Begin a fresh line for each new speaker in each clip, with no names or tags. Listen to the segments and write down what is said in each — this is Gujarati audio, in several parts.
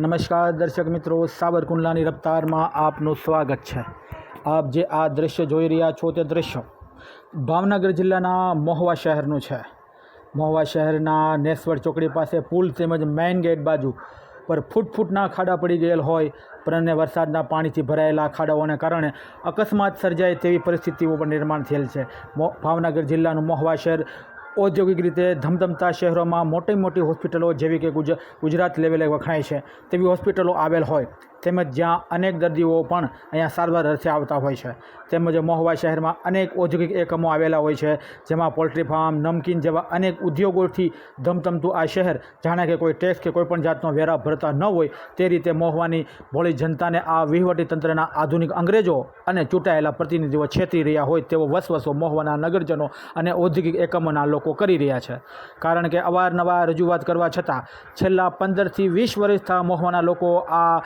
નમસ્કાર દર્શક મિત્રો સાબરકુંડલાની રફતારમાં આપનું સ્વાગત છે. આપ જે આ દૃશ્ય જોઈ રહ્યા છો તે દૃશ્ય ભાવનગર જિલ્લાના મહુવા શહેરનું છે. મહુવા શહેરના નેશ્વર ચોકડી પાસે પુલ તેમજ મેઇન ગેટ બાજુ પર ફૂટ ફૂટના ખાડા પડી ગયેલ હોય પરંતુ વરસાદના પાણીથી ભરાયેલા ખાડાઓને કારણે અકસ્માત સર્જાય તેવી પરિસ્થિતિઓ પણ નિર્માણ થયેલ છે. ભાવનગર જિલ્લાનું મહુવા શહેર ઔદ્યોગિક રીતે ધમધમતા શહેરોમાં મોટી મોટી હોસ્પિટલો જેવી કે ગુજ ગુજરાત લેવલે વખણાય છે. તેવી હોસ્પિટલો આવેલ હોય. તેમજ જ્યાં અનેક દર્દીઓ પણ અહીંયા સારવાર અર્થે આવતા હોય છે. તેમજ મહુવા શહેરમાં અનેક ઔદ્યોગિક એકમો આવેલા હોય છે, જેમાં પોલ્ટ્રી ફાર્મ નમકીન જેવા અનેક ઉદ્યોગોથી ધમધમતું આ શહેર જાણે કે કોઈ ટેક્સ કે કોઈપણ જાતનો વેરા ભરતા ન હોય તે રીતે મહુવાની ભોળી જનતાને આ તંત્રના આધુનિક અંગ્રેજો અને ચૂંટાયેલા પ્રતિનિધિઓ છેતરી રહ્યા હોય તેવો વસવસો મહુવાના નગરજનો અને ઔદ્યોગિક એકમોના લોકો કરી રહ્યા છે. કારણ કે અવારનવાર રજૂઆત કરવા છતાં છેલ્લા પંદરથી વીસ વર્ષથી મહુવાના લોકો આ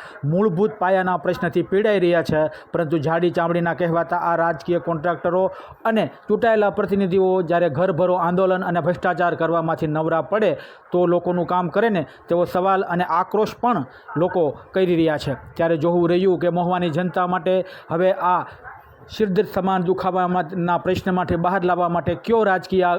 મૂળભૂત પાયાના પ્રશ્નથી પીડાઈ રહ્યા છે. પરંતુ જાડી ચામડીના કહેવાતા આ રાજકીય કોન્ટ્રાક્ટરો અને ચૂંટાયેલા પ્રતિનિધિઓ જ્યારે ઘરભરો આંદોલન અને ભ્રષ્ટાચાર કરવામાંથી નવરા પડે તો લોકોનું કામ કરે ને તેવો સવાલ અને આક્રોશ પણ લોકો કરી રહ્યા છે. ત્યારે જોવું રહ્યું કે મહુવાની જનતા માટે હવે આ શિરદર્દ સમાન દુખાવાના પ્રશ્ન માટે બહાર લાવવા માટે કયો રાજકીય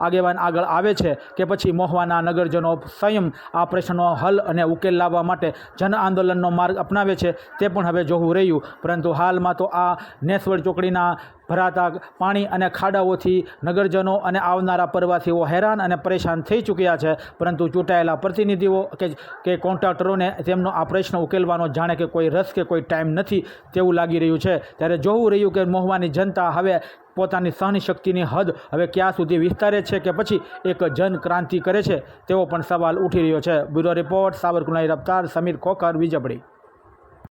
આગેવાન આગળ આવે છે કે પછી મોહવાના નગરજનો સંયમ આ પ્રશ્નનો હલ અને ઉકેલ લાવવા માટે જન આંદોલનનો માર્ગ અપનાવે છે તે પણ હવે જોવું રહ્યું. પરંતુ હાલમાં તો આ નેસવડ ચોકડીના ભરાતા પાણી અને ખાડાઓથી નગરજનો અને આવનારા પ્રવાસીઓ હેરાન અને પરેશાન થઈ ચૂક્યા છે. પરંતુ ચૂંટાયેલા પ્રતિનિધિઓ કે કે કોન્ટ્રાક્ટરોને તેમનો આ પ્રશ્ન ઉકેલવાનો જાણે કે કોઈ રસ કે કોઈ ટાઈમ નથી તેવું લાગી રહ્યું છે. ત્યારે જોવું રહ્યું કે મહુવાની જનતા હવે પોતાની સહનશક્તિની હદ હવે ક્યાં સુધી વિસ્તારે છે કે પછી એક જન ક્રાંતિ કરે છે તેવો પણ સવાલ ઉઠી રહ્યો છે. બ્યુરો રિપોર્ટ સાબરકુંડલાની રફતાર, સમીર ખોખર, વિજબડી.